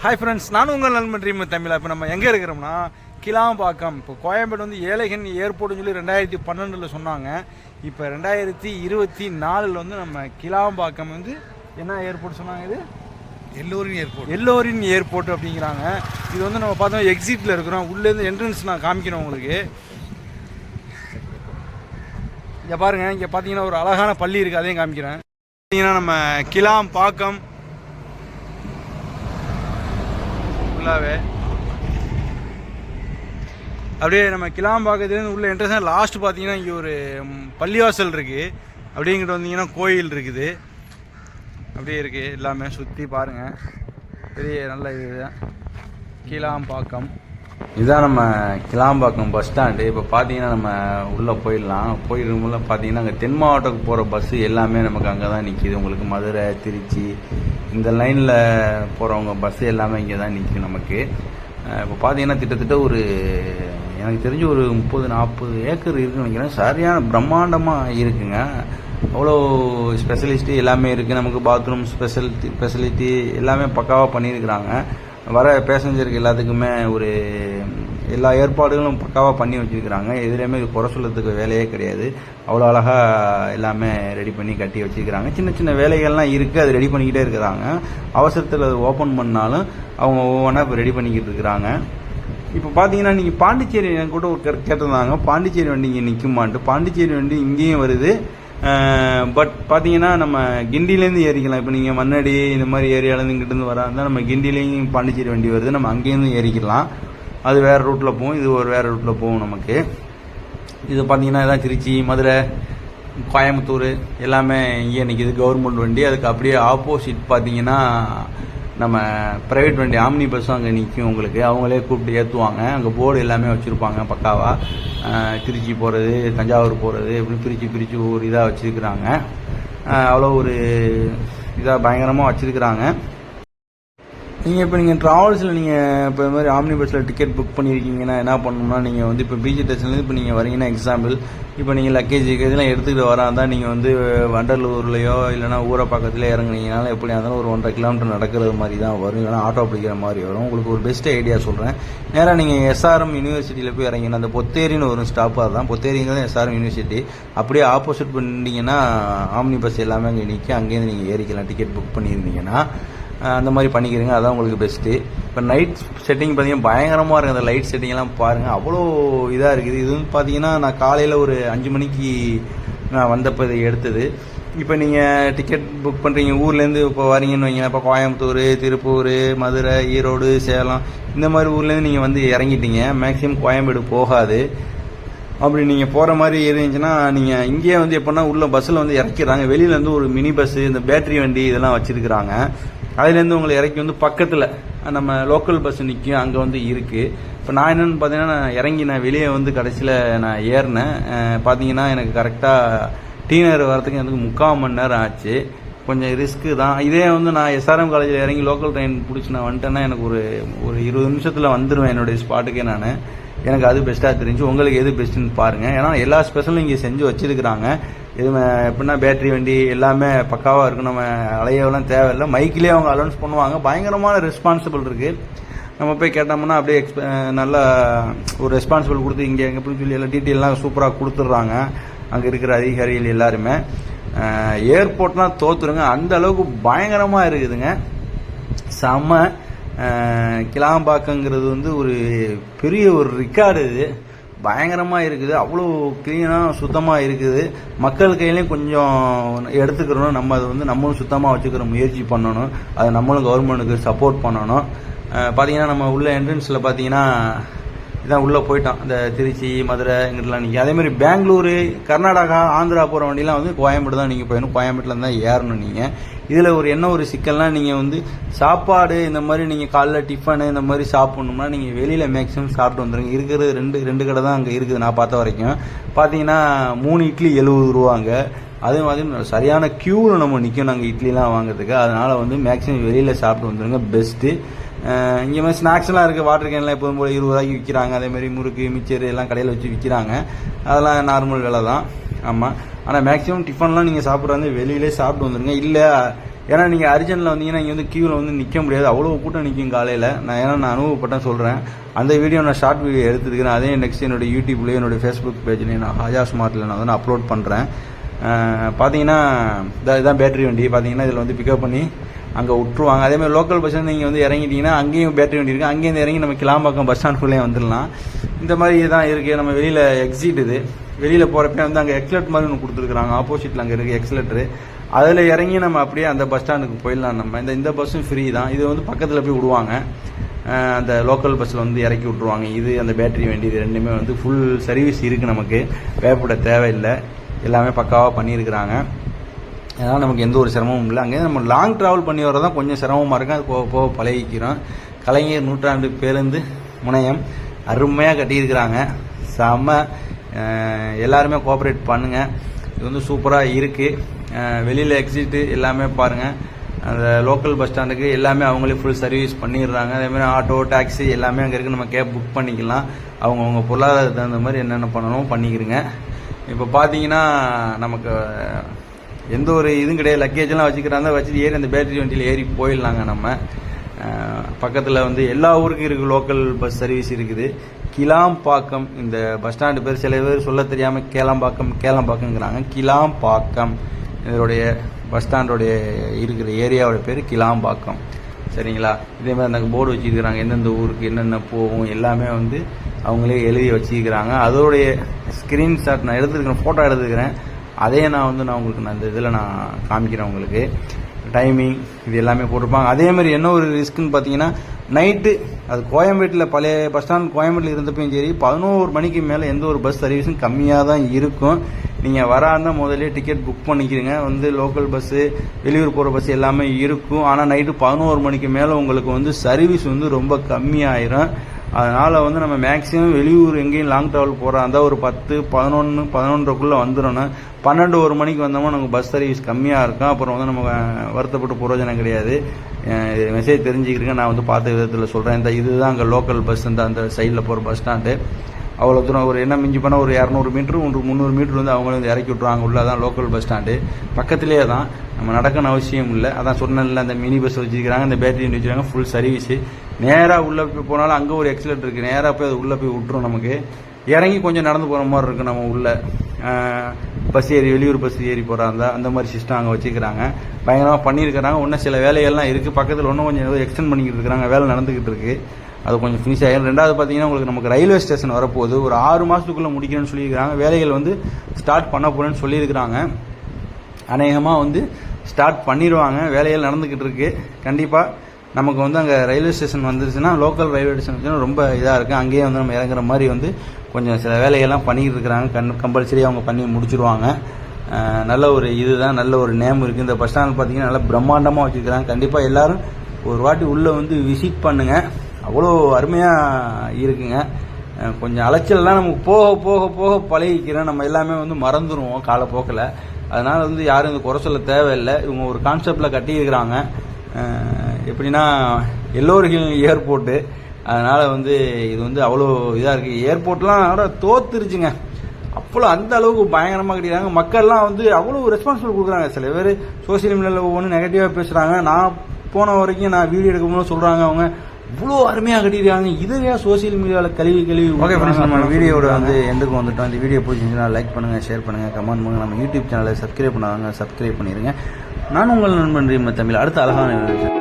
Hi friends நானும் உங்கள் நண்பன் ட்ரீம் தமிழா. இப்போ நம்ம எங்கே இருக்கிறோம்னா கிளாம்பாக்கம். இப்போ கோயம்பேடு வந்து ஏழைகன் ஏர்போர்ட்னு சொல்லி ரெண்டாயிரத்தி பன்னெண்டில் சொன்னாங்க. இப்போ ரெண்டாயிரத்தி இருபத்தி நாலில் வந்து நம்ம கிளாம்பாக்கம் வந்து என்ன ஏர்போர்ட் சொன்னாங்க இது? எல்லோரும் ஏர்போர்ட். எல்லோரின் ஏர்போர்ட் அப்படிங்கிறாங்க. இது வந்து நம்ம பார்த்தோம் எக்ஸிட்டில் இருக்கிறோம். உள்ளேருந்து என்ட்ரன்ஸ் நான் காமிக்கிறேன் உங்களுக்கு. இங்கே பாருங்க இங்கே பார்த்தீங்கன்னா ஒரு அழகான பள்ளி இருக்குது அதையும் காமிக்கிறேன். பார்த்தீங்கன்னா நம்ம கிலாம் ஃபுல்லாகவே அப்படியே நம்ம கிளாம்பாக்கத்துலேருந்து உள்ள என்ட்ரன்ஸ் லாஸ்ட் பார்த்தீங்கன்னா இங்கே ஒரு பள்ளிவாசல் இருக்குது அப்படியே வந்தீங்கன்னா கோயில் இருக்குது. அப்படியே இருக்குது எல்லாமே. சுற்றி பாருங்கள் பெரிய நல்ல இது கீழாம்பாக்கம் இதுதான் நம்ம கிளாம்பாக்கம் பஸ் ஸ்டாண்டு இப்போ பார்த்தீங்கன்னா நம்ம உள்ளே போயிடலாம். போயிருக்கும்போது பார்த்தீங்கன்னா அங்கே தென் மாவட்டத்துக்கு போகிற பஸ்ஸு எல்லாமே நமக்கு அங்கே தான் நிற்கிது உங்களுக்கு மதுரை திருச்சி இந்த லைனில் போகிறவங்க பஸ்ஸு எல்லாமே இங்கே தான் நிற்கும் நமக்கு இப்போ பார்த்தீங்கன்னா கிட்டத்தட்ட ஒரு எனக்கு தெரிஞ்சு ஒரு முப்பது நாற்பது ஏக்கர் இருக்குன்னு நினைக்கிறேன். சரியான பிரம்மாண்டமாக இருக்குங்க. அவ்வளோ ஸ்பெஷலிஸ்ட்டு எல்லாமே இருக்குது நமக்கு பாத்ரூம் ஸ்பெஷலிட்டி ஸ்பெஷலிட்டி எல்லாமே பக்காவாக பண்ணியிருக்கிறாங்க. வர பேசஞ்சருக்கு எல்லாத்துக்குமே ஒரு எல்லா ஏற்பாடுகளும் பக்காவாக பண்ணி வச்சுருக்கிறாங்க. எதுலேயுமே இது குறை சொல்கிறதுக்கு வேலையே கிடையாது. அவ்வளோ அழகாக எல்லாமே ரெடி பண்ணி கட்டி வச்சுருக்கிறாங்க. சின்ன சின்ன வேலைகள்லாம் இருக்குது அது ரெடி பண்ணிக்கிட்டே இருக்கிறாங்க. அவசரத்தில் அது ஓப்பன் பண்ணாலும் அவங்க ஒவ்வொன்றா இப்போ ரெடி பண்ணிக்கிட்டு இருக்கிறாங்க. இப்போ பார்த்தீங்கன்னா நீங்கள் பாண்டிச்சேரி என் கூட ஒரு கேட்டிருந்தாங்க. பாண்டிச்சேரி வண்டி இங்கே நிற்குமான்ட்டு பாண்டிச்சேரி வண்டி இங்கேயும் வருது. பட் பார்த்தீங்கன்னா நம்ம கிண்டிலேருந்து ஏறிக்கலாம். இப்போ நீங்கள் மண்ணடி இந்த மாதிரி ஏரியாலேருந்து இங்கிட்டேருந்து வரா நம்ம கிண்டிலேயும் பாண்டிச்சேரி வண்டி வருது நம்ம அங்கேருந்து ஏறிக்கலாம். அது வேறு ரூட்டில் போகும். இது ஒரு வேறு ரூட்டில் போகும் நமக்கு. இது பார்த்தீங்கன்னா இதான் திருச்சி மதுரை கோயம்புத்தூர் எல்லாமே இங்கே நிற்கிது கவர்மெண்ட் வண்டி. அதுக்கு அப்படியே ஆப்போசிட் பார்த்தீங்கன்னா நம்ம ப்ரைவேட் வண்டி ஆம்னி பஸ்ஸும் அங்கே நிற்கும் உங்களுக்கு. அவங்களே கூப்பிட்டு ஏற்றுவாங்க அங்கே போர்டு எல்லாமே வச்சுருப்பாங்க பக்காவாக திருச்சி போகிறது தஞ்சாவூர் போகிறது இப்படி பிரித்து பிரித்து ஒவ்வொரு இதாக வச்சுருக்குறாங்க. அவ்வளோ ஒரு இதாக பயங்கரமாக வச்சுருக்குறாங்க. நீங்கள் இப்போ நீங்கள் ட்ராவல்ஸில் நீங்கள் இப்போ இந்த மாதிரி ஆம்னி பஸ்ஸில் டிக்கெட் புக் பண்ணியிருக்கீங்கன்னா என்ன பண்ணணும்னா நீங்கள் வந்து இப்போ பிஜி ஸ்டேஷன்லேருந்து இப்போ நீங்கள் வரீங்கன்னா எக்ஸாம்பிள் இப்போ நீங்கள் லக்கேஜ் இதெல்லாம் எடுத்துக்கிட்டு வரா நீங்கள் வந்து வண்டலூர்லையோ இல்லைனா ஊரை பக்கத்தில் இறங்குனீங்கனால எப்படி இருந்தாலும் ஒரு ஒன்றரை கிலோமீட்டர் நடக்கிறது மாதிரி தான் வரும். இல்லைனா ஆட்டோ பிடிக்கிற மாதிரி வரும். உங்களுக்கு ஒரு பெஸ்ட் ஐடியா சொல்கிறேன் நேராக நீங்கள் எஸ்ஆர்எம் யூனிவர்சிட்டியில் போய் இறங்கினா அந்த பொத்தேரின்னு ஒரு ஸ்டாப்பாக தான். பொத்தேரிங்கிறது எஸ்ஆர்எம் யூனிவர்சிட்டி அப்படியே ஆப்போசிட் பண்ணிட்டீங்கன்னா ஆம்னி பஸ் எல்லாமே அங்கே நிற்க அங்கேருந்து நீங்கள் ஏறிக்கலாம். டிக்கெட் புக் பண்ணியிருந்தீங்கன்னா அந்த மாதிரி பண்ணிக்கிறீங்க. அதான் உங்களுக்கு பெஸ்ட்டு இப்போ நைட் செட்டிங் பார்த்தீங்கன்னா பயங்கரமாக இருக்குது அந்த லைட் செட்டிங்லாம் பாருங்கள் அவ்வளோ இதாக இருக்குது. இது வந்து பார்த்தீங்கன்னா நான் காலையில் ஒரு அஞ்சு மணிக்கு நான் வந்தப்போ இதை எடுத்தது. இப்போ நீங்கள் டிக்கெட் புக் பண்ணுறீங்க ஊர்லேருந்து இப்போ வரீங்கன்னு வைங்க இப்போ கோயம்புத்தூர் திருப்பூர் மதுரை ஈரோடு சேலம் இந்த மாதிரி ஊர்லேருந்து நீங்கள் வந்து இறங்கிட்டீங்க. மேக்ஸிமம் கோயம்பேடு போகாது. அப்படி நீங்கள் போகிற மாதிரி இருந்துச்சுன்னா நீங்கள் இங்கேயே வந்து எப்படின்னா உள்ள பஸ்ஸில் வந்து இறக்கிறாங்க வெளியிலேருந்து ஒரு மினி பஸ்ஸு இந்த பேட்டரி வண்டி இதெல்லாம் வச்சுருக்குறாங்க. அதுலேருந்து உங்களை இறக்கி வந்து பக்கத்தில் நம்ம லோக்கல் பஸ் நிற்கும் அங்கே வந்து இருக்குது இப்போ நான் என்னென்னு பார்த்தீங்கன்னா நான் இறங்கி நான் வெளியே வந்து கடைசியில் நான் ஏறினேன். பார்த்தீங்கன்னா எனக்கு கரெக்டாக டீனர் வரதுக்கு எனக்கு முக்கால் மணி நேரம் ஆச்சு. கொஞ்சம் ரிஸ்க்கு தான். இதே வந்து நான் எஸ்ஆர்எம் காலேஜில் இறங்கி லோக்கல் ட்ரெயின் பிடிச்சி நான் வந்துட்டேன்னா எனக்கு ஒரு ஒரு இருபது நிமிஷத்தில் வந்துடுவேன் என்னுடைய ஸ்பாட்டுக்கே நான். எனக்கு அது பெஸ்ட்டாக தெரிஞ்சு உங்களுக்கு எது பெஸ்ட்டுன்னு பாருங்கள் ஏன்னா எல்லா ஸ்பெஷலும் இங்கே செஞ்சு வச்சிருக்கிறாங்க. இது எப்படின்னா பேட்டரி வண்டி எல்லாமே பக்காவாக இருக்கும் நம்ம அலையவெல்லாம் தேவையில்லை. மைக்கிலே அவங்க அலௌன்ஸ் பண்ணுவாங்க. பயங்கரமான ரெஸ்பான்சிபிள் இருக்குது நம்ம போய் கேட்டோம்னா அப்படியே எக்ஸ்ப நல்லா ஒரு ரெஸ்பான்சிபிள் கொடுத்து இங்கே எங்கே போய் சொல்லி எல்லாம் டீட்டெயிலாம் சூப்பராக கொடுத்துட்றாங்க. அங்கே இருக்கிற அதிகாரிகள் எல்லாருமே. ஏர்போர்ட்லாம் தோத்துருங்க. அந்த அளவுக்கு பயங்கரமாக இருக்குதுங்க. செம்ம கிளாம்பாக்கங்கிறது வந்து ஒரு பெரிய ஒரு ரிக்கார்டு இது. பயங்கரமாக இருக்குது. அவ்வளோ க்ளீனாக சுத்தமாக இருக்குது. மக்கள் கையிலையும் கொஞ்சம் எடுத்துக்கிறணும் நம்ம அதை வந்து நம்மளும் சுத்தமாக வச்சுக்கிற முயற்சி பண்ணணும். அதை நம்மளும் கவர்மெண்ட்டுக்கு சப்போர்ட் பண்ணணும். பார்த்தீங்கன்னா நம்ம உள்ள என்ட்ரன்ஸில் பார்த்தீங்கன்னா இதான் உள்ளே போயிட்டான். இந்த திருச்சி மதுரை இங்கிட்டலாம் நீங்கள் அதே மாதிரி பெங்களூரு கர்நாடகா ஆந்திரா போகிற வண்டிலாம் வந்து கோயம்பேடு தான் நீங்கள் போயிடணும் கோயம்பேட்டில் தான் ஏறணும் நீங்கள் இதில் ஒரு என்ன ஒரு சிக்கல்னால் நீங்கள் வந்து சாப்பாடு இந்த மாதிரி நீங்கள் காலைல டிஃபனு இந்த மாதிரி சாப்பிட்ணும்னா நீங்கள் வெளியில் மேக்ஸிமம் சாப்பிட்டு வந்துடுங்க இருக்கிறது ரெண்டு ரெண்டு கடை தான் அங்கே இருக்குது நான் பார்த்த வரைக்கும். பார்த்தீங்கன்னா மூணு இட்லி எழுபது ரூபாங்க. அதே மாதிரி சரியான க்யூவில் நம்ம நிற்கணும் நாங்கள் இட்லிலாம் வாங்குறதுக்கு. அதனால் வந்து மேக்ஸிமம் வெளியில் சாப்பிட்டு வந்துடுங்க பெஸ்ட்டு இங்கே மாதிரி ஸ்நாக்ஸ்லாம் இருக்குது வாட்டர் கேன்லாம் எப்போதும் போல் இருபது ரூபாய்க்கு விற்கிறாங்க அதே மாதிரி முறுக்கு மிச்சர் எல்லாம் கடையில் வச்சு விற்கிறாங்க அதெல்லாம் நார்மல் விலை தான். ஆமாம் ஆனால் மேக்ஸிமம் டிஃபன்லாம் நீங்கள் சாப்பிட்றது வெளியிலே சாப்பிட்டு வந்துடுங்க இல்லை ஏன்னா நீங்கள் அர்ஜென்ட்டில் வந்தீங்கன்னா இங்கே வந்து கியூவில் வந்து நிற்க முடியாது. அவ்வளோ கூட்டம் நிற்கும் காலையில். நான் ஏன்னா நான் அனுபவப்பட்டேன் சொல்கிறேன் அந்த வீடியோ நான் ஷார்ட் வீடியோ எடுத்துருக்கிறேன். அதே நெக்ஸ்ட் என்னோட யூடியூப்லேயும் என்னோட ஃபேஸ்புக் பேஜ்லேயும் நான் ஹாஜா ஸ்மார்ட்டில் நான் வந்து அப்லோட் பண்ணுறேன் பார்த்தீங்கன்னா இதான் இதான் பேட்டரி வண்டி. பார்த்தீங்கன்னா இதில் வந்து பிக்கப் பண்ணி அங்கே விட்ருவாங்க அதே மாதிரி லோக்கல் பஸ்ஸில் நீங்கள் வந்து இறங்கிட்டீங்கன்னா அங்கேயும் பேட்டரி வண்டி இருக்குது அங்கேருந்து இறங்கி நம்ம கிளாம்பாக்கம் பஸ் ஸ்டாண்டுக்குள்ளே வந்துடலாம். இந்த மாதிரி தான் இருக்குது நம்ம வெளியில் எக்ஸிட் இது. வெளியில் போகிறப்ப வந்து அங்கே எக்ஸலட் மாதிரி ஒன்று கொடுத்துருக்குறாங்க. ஆப்போசிட்டில் அங்கே இருக்குது எக்ஸலட்ரு அதில் இறங்கி நம்ம அப்படியே அந்த பஸ் ஸ்டாண்டுக்கு போயிடலாம் நம்ம. இந்த இந்த பஸ்ஸும் ஃப்ரீ தான். இது வந்து பக்கத்தில் போய் விடுவாங்க. அந்த லோக்கல் பஸ்ஸில் வந்து இறக்கி விட்ருவாங்க இது அந்த பேட்டரி வண்டி இது ரெண்டுமே வந்து ஃபுல் சர்வீஸ் இருக்குது நமக்கு. பயப்பட தேவையில்லை. எல்லாமே பக்காவாக பண்ணியிருக்கிறாங்க. அதனால் நமக்கு எந்த ஒரு சிரமமும் இல்லை. அங்கே நம்ம லாங் ட்ராவல் பண்ணி வரதான் கொஞ்சம் சிரமமாக இருக்கும். அது போக போக பழகிக்கிறோம். கலைஞர் நூற்றாண்டு பேருந்து முனையம் அருமையாக கட்டியிருக்கிறாங்க. செம்ம எல்லாருமே கோஆப்ரேட் பண்ணுங்கள் இது வந்து சூப்பராக இருக்குது வெளியில் எக்ஸிட்டு எல்லாமே பாருங்கள் அந்த லோக்கல் பஸ் ஸ்டாண்டுக்கு எல்லாமே அவங்களே ஃபுல் சர்வீஸ் பண்ணிடுறாங்க. அதேமாதிரி ஆட்டோ டாக்ஸி எல்லாமே அங்கே இருக்குது நம்ம கேப் புக் பண்ணிக்கலாம். அவங்கவுங்க பொருளாதாரத்துக்கு தகுந்த மாதிரி என்னென்ன பண்ணணுமோ பண்ணிக்கிறங்க இப்போ பார்த்தீங்கன்னா நமக்கு எந்த ஒரு இதுவும் கிடையாது. லக்கேஜெல்லாம் வச்சுக்கிறாங்க வச்சுட்டு ஏறி அந்த பேட்டரி வண்டியில் ஏறி போயிடலாங்க நம்ம. பக்கத்தில் வந்து எல்லா ஊருக்கும் இருக்குது லோக்கல் பஸ் சர்வீஸ் இருக்குது. கிளாம்பாக்கம் இந்த பஸ் ஸ்டாண்டு பேர் சில பேர் சொல்ல தெரியாமல் கேளம்பாக்கம் கேளம்பாக்கங்கிறாங்க கிளாம்பாக்கம் இதோடைய பஸ் ஸ்டாண்டோடைய இருக்கிற ஏரியாவோட பேர் கிளாம்பாக்கம். சரிங்களா? இதே மாதிரி அந்த போர்டு வச்சுருக்கிறாங்க. எந்தெந்த ஊருக்கு என்னென்ன போகும் எல்லாமே வந்து அவங்களே எழுதி வச்சுக்கிறாங்க அதோடைய ஸ்க்ரீன்ஷாட் நான் எடுத்துருக்கிறேன் ஃபோட்டோ எடுத்துக்கிறேன் அதையே நான் வந்து நான் உங்களுக்கு நான் இந்த இதில் நான் காமிக்கிறேன் உங்களுக்கு. டைமிங் இது எல்லாமே போட்டிருப்பாங்க. அதே மாதிரி என்ன ஒரு ரிஸ்க்குன்னு பார்த்தீங்கன்னா நைட்டு அது கோயம்பேட்டில் பழைய பஸ் ஸ்டாண்ட் கோயம்பேட்டில் இருந்தப்பையும் சரி பதினோரு மணிக்கு மேலே எந்த ஒரு பஸ் சர்வீஸும் கம்மியாக தான் இருக்கும். நீங்கள் வராந்தா முதல்ல டிக்கெட் புக் பண்ணிக்கிறீங்க. வந்து லோக்கல் பஸ்ஸு வெளியூர் போகிற பஸ் எல்லாமே இருக்கும். ஆனால் நைட்டு பதினோரு மணிக்கு மேலே உங்களுக்கு வந்து சர்வீஸ் வந்து ரொம்ப கம்மியாயிரும். அதனால் வந்து நம்ம மேக்ஸிமம் வெளியூர் எங்கேயும் லாங் ட்ராவல் போகிறா இருந்தால் ஒரு பத்து பதினொன்று பதினொன்றக்குள்ளே வந்துடணும். பன்னெண்டு ஒரு மணிக்கு வந்தோம்னா நமக்கு பஸ் சர்வீஸ் கம்மியாக இருக்கும். அப்புறம் வந்து நம்ம வருத்தப்பட்டு பிரயோஜனம் கிடையாது. மெசேஜ் தெரிஞ்சுக்கிறேங்க நான் வந்து பார்த்த விதத்தில் சொல்கிறேன் இந்த இதுதான் அங்கே லோக்கல் பஸ் இந்த அந்த சைடில் போகிற பஸ் ஸ்டாண்டு அவ்வளோ தூரம் ஒரு என்ன மிஞ்சி பண்ணால் ஒரு இரநூறு மீட்ரு ஒரு முந்நூறு மீட்ரு வந்து அவங்களே வந்து இறக்கி விட்ருவாங்க உள்ளே தான் லோக்கல் பஸ் ஸ்டாண்டு பக்கத்துலேயே தான் நம்ம நடக்கணும் அவசியம் இல்லை. அதான் சொன்னேன்ல அந்த மினி பஸ் வச்சுருக்கிறாங்க அந்த பேட்டரி வச்சுருக்காங்க ஃபுல் சர்வீஸு நேராக உள்ளே போய் போனாலும் அங்கே ஒரு எக்ஸலட் இருக்குது நேராக போய் அது உள்ளே போய் விட்டுரும் நமக்கு. இறங்கி கொஞ்சம் நடந்து போகிற மாதிரி இருக்குது நம்ம உள்ளே. பஸ் ஏறி வெளியூர் பஸ் ஏறி போகிறாங்க அந்த மாதிரி சிஸ்டம் அங்கே வச்சுக்கிறாங்க பயங்கரமாக பண்ணியிருக்கிறாங்க. இன்னும் சில வேலைகள்லாம் இருக்குது பக்கத்தில் இன்னும் கொஞ்சம் ஏதோ எக்ஸ்டெண்ட் பண்ணிக்கிட்டு இருக்கிறாங்க. வேலை நடந்துக்கிட்டு இருக்குது அது கொஞ்சம் ஃபினிஷ் ஆகிடும் ரெண்டாவது பார்த்தீங்கன்னா உங்களுக்கு நமக்கு ரயில்வே ஸ்டேஷன் வரப்போகுது. ஒரு ஆறு மாதத்துக்குள்ளே முடிக்கணும்னு சொல்லியிருக்கிறாங்க. வேலைகள் வந்து ஸ்டார்ட் பண்ண போகிறேன்னு சொல்லியிருக்கிறாங்க. அநேகமாக வந்து ஸ்டார்ட் பண்ணிடுவாங்க வேலைகள் நடந்துக்கிட்டு இருக்கு. கண்டிப்பாக நமக்கு வந்து அங்கே ரயில்வே ஸ்டேஷன் வந்துருச்சுன்னா லோக்கல் ரயில்வே ஸ்டேஷன் ரொம்ப இதாக இருக்குது அங்கேயே வந்து நம்ம இறங்குற மாதிரி வந்து கொஞ்சம் சில வேலைகள்லாம் பண்ணிக்கிட்டு இருக்கிறாங்க. கண் கம்பல்சரி அவங்க பண்ணி முடிச்சிருவாங்க. நல்ல ஒரு இதுதான் நல்ல ஒரு நேம் இருக்குது இந்த பஸ் ஸ்டாண்ட் பார்த்தீங்கன்னா நல்லா பிரம்மாண்டமாக வச்சுருக்கிறாங்க. கண்டிப்பாக எல்லாரும் ஒரு வாட்டி உள்ளே வந்து விசிட் பண்ணுங்கள் அவ்வளோ அருமையாக இருக்குங்க. கொஞ்சம் அலைச்சல்லாம் நமக்கு போக போக போக பழகிக்கிறோம் நம்ம எல்லாமே வந்து மறந்துடுவோம் காலப்போக்கில். அதனால் வந்து யாரும் இந்த குறை சொல்ல தேவையில்லை. இவங்க ஒரு கான்செப்டில் கட்டியிருக்கிறாங்க. எப்படின்னா எல்லோரும் ஏர்போர்ட்டு அதனால் வந்து இது வந்து அவ்வளோ இதாக இருக்குது ஏர்போர்ட்லாம் அட தோத்துருச்சுங்க. அப்போலாம் அந்த அளவுக்கு பயங்கரமாக கட்டிக்கிறாங்க மக்கள்லாம் வந்து அவ்வளோ ரெஸ்பான்சிபிள் கொடுக்குறாங்க. சில பேர் சோசியல் மீடியாவில் ஒவ்வொன்றும் நெகட்டிவாக பேசுகிறாங்க நான் போன வரைக்கும் நான் வீடியோ எடுக்கும்போது சொல்கிறாங்க அவங்க. இவ்வளோ அருமையாக கட்டியிருக்காங்க. இதுவே சோசியல் மீடியாவில் கழுவி கழுவி ஓகே ஃப்ரெண்ட்ஸ் நம்ம வீடியோட வந்து எண்டுக்கு வந்துட்டோம். இந்த வீடியோ பிடிச்சிருந்துச்சுன்னா லைக் பண்ணுங்கள் ஷேர் பண்ணுங்கள் கமெண்ட் பண்ணுங்கள் நம்ம யூடியூப் சேனலை சப்ஸ்கிரைப் பண்ணாங்க சப்ஸ்கிரைப் பண்ணிடுங்க நான் உங்கள் நண்பன் ரீம தமிழ். அடுத்த அழகான